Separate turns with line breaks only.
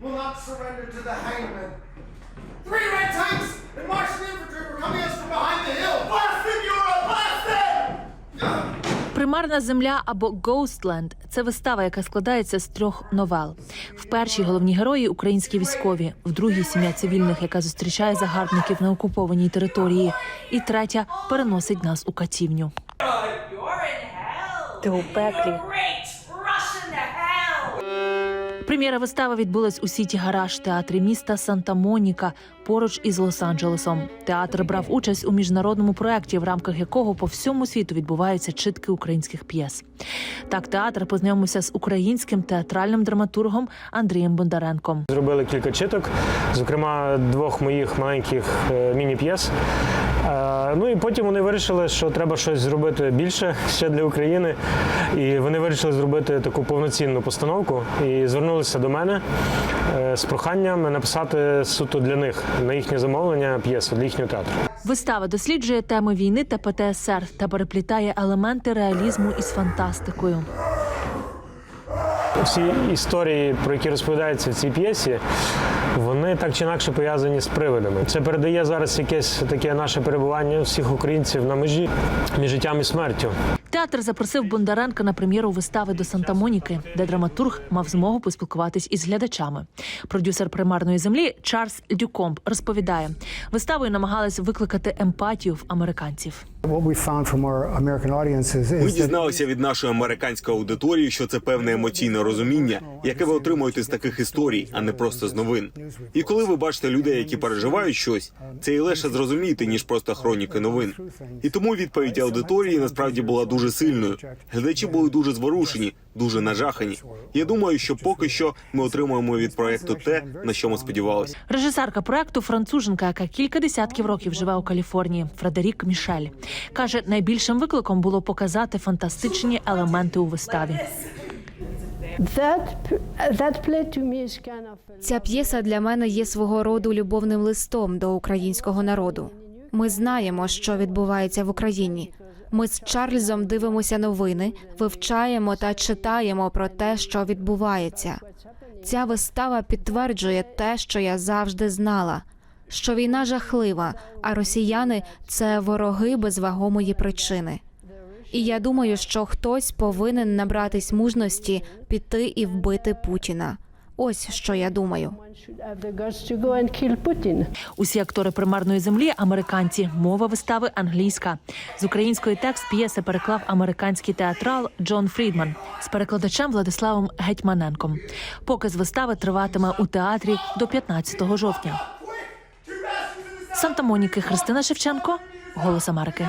will not surrender to the hangman. Three red tanks and Martian infantry were coming us from behind the hill. Are a blasted!
Примарна земля або Ghostland – це вистава, яка складається з трьох новел. В першій головні герої українські військові, в другій сім'я цивільних, яка зустрічає загарбників на окупованій території, і третя переносить нас у катівню. Ти у пеклі. Прем'єра вистави відбулась у сіті гараж театрі міста Санта-Моніка поруч із Лос-Анджелесом. Театр брав участь у міжнародному проєкті, в рамках якого по всьому світу відбуваються читки українських п'єс. Так, театр познайомився з українським театральним драматургом Андрієм Бондаренком.
Зробили кілька читок, зокрема двох моїх маленьких е, міні-п'єс. Е, Ну і потім вони вирішили, що треба щось зробити більше ще для України. І вони вирішили зробити таку повноцінну постановку і звернулися до мене е, з проханням написати суто для них на їхнє замовлення п'єсу для їхнього театру.
Вистава досліджує теми війни та ПТСР та переплітає елементи реалізму із фантастикою.
Всі історії, про які розповідаються в цій п'єсі, вони так чи інакше пов'язані з привидами. Це передає зараз якесь таке наше перебування всіх українців на межі між життям і смертю.
Театр запросив Бондаренка на прем'єру вистави до Санта-Моніки, де драматург мав змогу поспілкуватись із глядачами. Продюсер примарної землі Чарльз Дюкомб розповідає, виставою намагались викликати емпатію в американців.
Ми дізналися від нашої американської аудиторії, що це певне емоційне розуміння, яке ви отримуєте з таких історій, а не просто з новин. І коли ви бачите людей, які переживають щось, це і легше зрозуміти ніж просто хроніки новин. І тому відповідь аудиторії насправді була дуже сильною. Глядачі були дуже зворушені, дуже нажахані. Я думаю, що поки що ми отримуємо від проекту те, на що ми сподівалися.
Режисерка проекту француженка, яка кілька десятків років живе у Каліфорнії, Фредерік Мішель, каже, найбільшим викликом було показати фантастичні елементи у виставі.
Ця п'єса для мене є свого роду любовним листом до українського народу. Ми знаємо, що відбувається в Україні. Ми з Чарльзом дивимося новини, вивчаємо та читаємо про те, що відбувається. Ця вистава підтверджує те, що я завжди знала: що війна жахлива, а росіяни це вороги без вагомої причини. І я думаю, що хтось повинен набратись мужності піти і вбити Путіна. Ось що я думаю.
Усі актори примарної землі американці. Мова вистави англійська. З української текст п'єси переклав американський театрал Джон Фрідман з перекладачем Владиславом Гетьманенком. Показ вистави триватиме у театрі до 15 жовтня. Санта Моніки Христина Шевченко, Голос Америки.